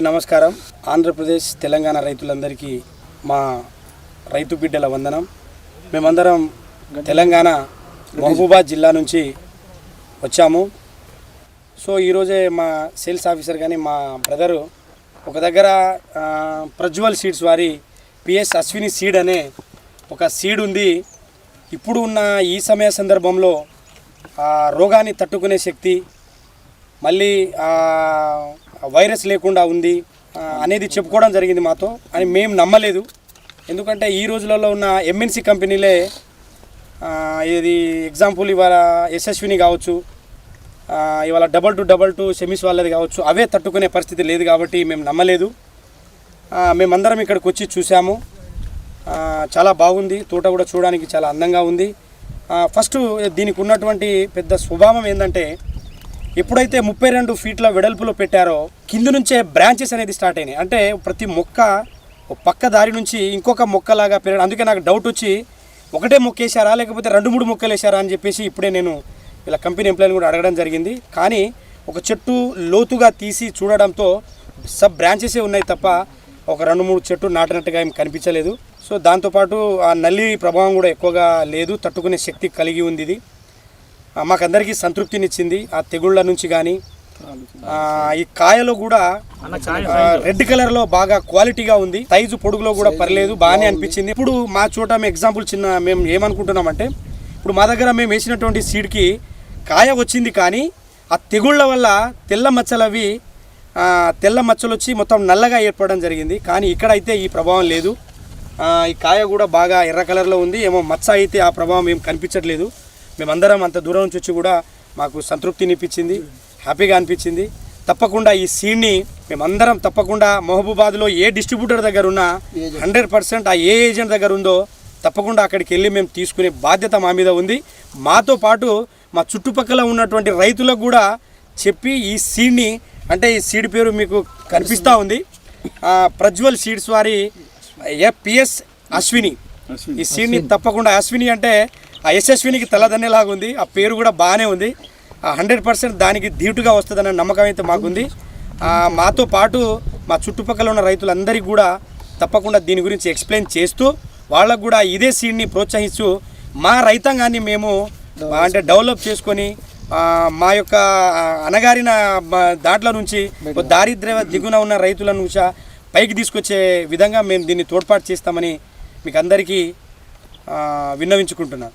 అందరికీ నమస్కారం. ఆంధ్రప్రదేశ్ తెలంగాణ రైతులందరికీ మా రైతు బిడ్డల వందనం. మేమందరం తెలంగాణ మహబూబాద్ జిల్లా నుంచి వచ్చాము. సో ఈరోజే మా సేల్స్ ఆఫీసర్ కానీ మా బ్రదరు ఒక దగ్గర ప్రజ్వల్ సీడ్స్ వారి పిఎస్ అశ్విని సీడ్ అనే ఒక సీడ్ ఉంది. ఇప్పుడు ఉన్న ఈ సమయ సందర్భంలో రోగాన్ని తట్టుకునే శక్తి మళ్ళీ వైరస్ లేకుండా ఉంది అనేది చెప్పుకోవడం జరిగింది మాతో అని మేము నమ్మలేదు. ఎందుకంటే ఈ రోజులలో ఉన్న ఎంఎన్సి కంపెనీలే ఇది ఎగ్జాంపుల్ ఇవాళ యశస్విని కావచ్చు ఇవాళ double two double two semis వాళ్ళది కావచ్చు అవే తట్టుకునే పరిస్థితి లేదు కాబట్టి మేము నమ్మలేదు. మేమందరం ఇక్కడికి వచ్చి చూసాము చాలా బాగుంది తోట కూడా చూడడానికి చాలా అందంగా ఉంది. ఫస్ట్ దీనికి ఉన్నటువంటి పెద్ద స్వభావం ఏంటంటే ఎప్పుడైతే ముప్పై రెండు ఫీట్ల వెడల్పులో పెట్టారో కింద నుంచే బ్రాంచెస్ అనేది స్టార్ట్ అయినాయి. అంటే ప్రతి మొక్క ఒక పక్క దారి నుంచి ఇంకొక మొక్కలాగా పెరగడం అందుకే నాకు డౌట్ వచ్చి ఒకటే మొక్క వేసారా లేకపోతే రెండు మూడు మొక్కలు వేసారా అని చెప్పేసి ఇప్పుడే నేను ఇలా కంపెనీ ఎంప్లాయీని కూడా అడగడం జరిగింది. కానీ ఒక చెట్టు లోతుగా తీసి చూడడంతో సబ్ బ్రాంచెసే ఉన్నాయి తప్ప ఒక రెండు మూడు చెట్టు నాటినట్టుగా ఏం కనిపించలేదు. సో దాంతోపాటు ఆ నల్లి ప్రభావం కూడా ఎక్కువగా లేదు తట్టుకునే శక్తి కలిగి ఉంది ఇది. మాకందరికీ సంతృప్తినిచ్చింది. ఆ తెగుళ్ళ నుంచి కానీ ఈ కాయలో కూడా రెడ్ కలర్లో బాగా క్వాలిటీగా ఉంది. సైజు పొడుగులో కూడా పర్లేదు బాగానే అనిపించింది. ఇప్పుడు మా చోట మేము ఎగ్జాంపుల్ చిన్న మేము ఏమనుకుంటున్నామంటే ఇప్పుడు మా దగ్గర మేము వేసినటువంటి సీడ్కి కాయ వచ్చింది కానీ ఆ తెగుళ్ళ వల్ల తెల్ల మచ్చలు అవి తెల్ల మచ్చలు వచ్చి మొత్తం నల్లగా ఏర్పడడం జరిగింది. కానీ ఇక్కడైతే ఈ ప్రభావం లేదు. ఈ కాయ కూడా బాగా ఎర్ర కలర్లో ఉంది. ఏమో మచ్చ అయితే ఆ ప్రభావం ఏం కనిపించట్లేదు. మేమందరం అంత దూరం నుంచి వచ్చి కూడా మాకు సంతృప్తినిపించింది హ్యాపీగా అనిపించింది. తప్పకుండా ఈ సీడ్ని మేమందరం తప్పకుండా మహబూబాద్లో ఏ డిస్ట్రిబ్యూటర్ దగ్గర ఉన్నా హండ్రెడ్ పర్సెంట్ ఆ ఏ ఏజెంట్ దగ్గర ఉందో తప్పకుండా అక్కడికి వెళ్ళి మేము తీసుకునే బాధ్యత మా మీద ఉంది. మాతో పాటు మా చుట్టుపక్కల ఉన్నటువంటి రైతులకు కూడా చెప్పి ఈ సీడ్ని అంటే ఈ సీడ్ పేరు మీకు కనిపిస్తూ ఉంది. ఆ, ప్రజ్వల్ సీడ్స్ వారి పిఎస్ అశ్విని. ఈ సీడ్ని తప్పకుండా అశ్విని అంటే ఆ యశస్వినికి తలదన్నేలాగా ఉంది ఆ పేరు కూడా బాగానే ఉంది. హండ్రెడ్ పర్సెంట్ దానికి ధీటుగా వస్తుందన్న నమ్మకం అయితే మాకుంది. మాతో పాటు మా చుట్టుపక్కల ఉన్న రైతులందరికీ కూడా తప్పకుండా దీని గురించి ఎక్స్ప్లెయిన్ చేస్తూ వాళ్ళకు కూడా ఇదే సీడ్ని ప్రోత్సహిస్తూ మా రైతాంగాన్ని మేము అంటే డెవలప్ చేసుకొని మా యొక్క అనగారిన అణగారిన దాంట్లో నుంచి ఒక దారిద్ర్య దిగున ఉన్న రైతుల నుంచి పైకి తీసుకొచ్చే విధంగా మేము దీన్ని తోడ్పాటు చేస్తామని మీకు అందరికీ విన్నవించుకుంటున్నాను.